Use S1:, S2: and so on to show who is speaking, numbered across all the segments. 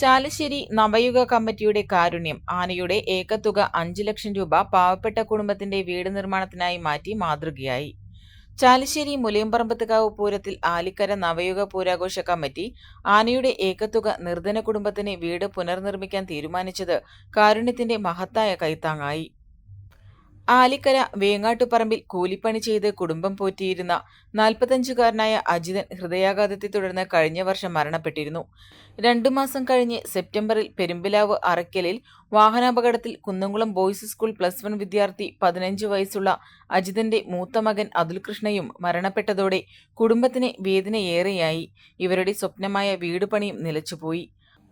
S1: ചാലശ്ശേരി നവയുഗ കമ്മിറ്റിയുടെ കാരുണ്യം ആനയുടെ ഏകത്തുക അഞ്ചു ലക്ഷം രൂപ പാവപ്പെട്ട കുടുംബത്തിന്റെ വീട് നിർമ്മാണത്തിനായി മാറ്റി മാതൃകയായി. ചാലശ്ശേരി മുലയമ്പറമ്പത്തുകാവ് പൂരത്തിൽ ആലിക്കര നവയുഗ പൂരാഘോഷ കമ്മിറ്റി ആനയുടെ ഏകത്തുക നിർധന കുടുംബത്തിന് വീട് പുനർനിർമ്മിക്കാൻ തീരുമാനിച്ചത് കാരുണ്യത്തിന്റെ മഹത്തായ കൈത്താങ്ങായി. ആലിക്കര വേങ്ങാട്ടുപറമ്പിൽ കൂലിപ്പണി ചെയ്ത് കുടുംബം പോറ്റിയിരുന്ന നാൽപ്പത്തഞ്ചുകാരനായ അജിതൻ ഹൃദയാഘാതത്തെ തുടർന്ന് കഴിഞ്ഞ വർഷം മരണപ്പെട്ടിരുന്നു. രണ്ടു മാസം കഴിഞ്ഞ് സെപ്റ്റംബറിൽ പെരുമ്പിലാവ് അറയ്ക്കലിൽ വാഹനാപകടത്തിൽ Kunnamkulam boys school plus one വിദ്യാർത്ഥി പതിനഞ്ച് വയസ്സുള്ള അജിതന്റെ മൂത്ത മകൻ അതുൽകൃഷ്ണയും മരണപ്പെട്ടതോടെ കുടുംബത്തിന് വേദനയേറെയായി. ഇവരുടെ സ്വപ്നമായ വീട് പണിയും നിലച്ചുപോയി.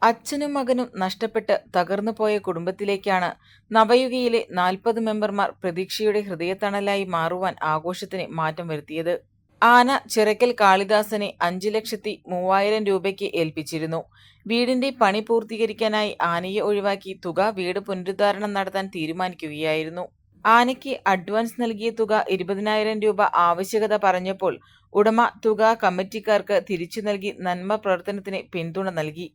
S1: അച്ഛനും മകനും നഷ്ടപ്പെട്ട് തകർന്നുപോയ കുടുംബത്തിലേക്കാണ് നവയുഗയിലെ നാൽപ്പത് മെമ്പർമാർ പ്രതീക്ഷയുടെ ഹൃദയത്തണലായി മാറുവാൻ ആഘോഷത്തിന് മാറ്റം വരുത്തിയത്. ആന ചിറക്കൽ കാളിദാസനെ അഞ്ചു ലക്ഷത്തി മൂവായിരം രൂപയ്ക്ക് ഏൽപ്പിച്ചിരുന്നു. വീടിന്റെ പണി പൂർത്തീകരിക്കാനായി ആനയെ ഒഴിവാക്കി തുക വീട് പുനരുദ്ധാരണം നടത്താൻ തീരുമാനിക്കുകയായിരുന്നു. ആനയ്ക്ക് അഡ്വാൻസ് നൽകിയ തുക ഇരുപതിനായിരം രൂപ ആവശ്യകത പറഞ്ഞപ്പോൾ ഉടമ തുക കമ്മിറ്റിക്കാർക്ക് തിരിച്ചു നൽകി നന്മ പ്രവർത്തനത്തിന് പിന്തുണ നൽകി.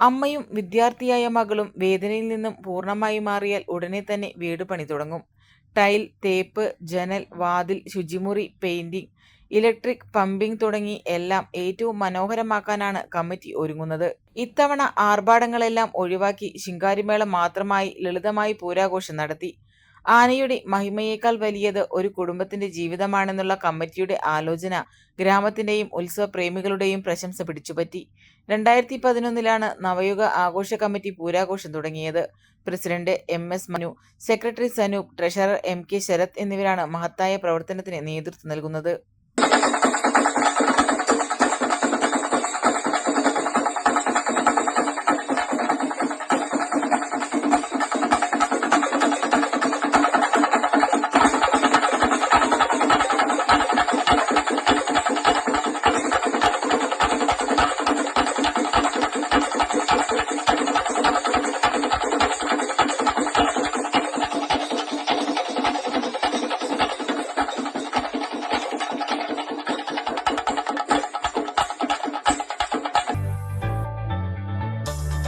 S1: അമ്മയും വിദ്യാർത്ഥിയായ മകളും വേദനയിൽ നിന്നും പൂർണമായി മാറിയാൽ ഉടനെ തന്നെ വീട് പണി തുടങ്ങും. ടൈൽ തേപ്പ് ജനൽ വാതിൽ ശുചിമുറി പെയിന്റിംഗ് ഇലക്ട്രിക് പമ്പിംഗ് തുടങ്ങി എല്ലാം ഏറ്റവും മനോഹരമാക്കാനാണ് കമ്മിറ്റി ഒരുങ്ങുന്നത്. ഇത്തവണ ആർഭാടങ്ങളെല്ലാം ഒഴിവാക്കി ശിങ്കാരിമേള മാത്രമായി ലളിതമായി പൂരാഘോഷം നടത്തി. ആനയുടെ മഹിമയേക്കാൾ വലിയത് ഒരു കുടുംബത്തിന്റെ ജീവിതമാണെന്നുള്ള കമ്മിറ്റിയുടെ ആലോചന ഗ്രാമത്തിന്റെയും ഉത്സവ പ്രേമികളുടെയും പ്രശംസ പിടിച്ചുപറ്റി. രണ്ടായിരത്തി പതിനൊന്നിലാണ് നവയുഗ ആഘോഷ കമ്മിറ്റി പൂരാഘോഷം തുടങ്ങിയത്. President M S Manu secretary Sanoop treasurer M K Sarath എന്നിവരാണ് മഹത്തായ പ്രവർത്തനത്തിന് നേതൃത്വം നൽകുന്നത്.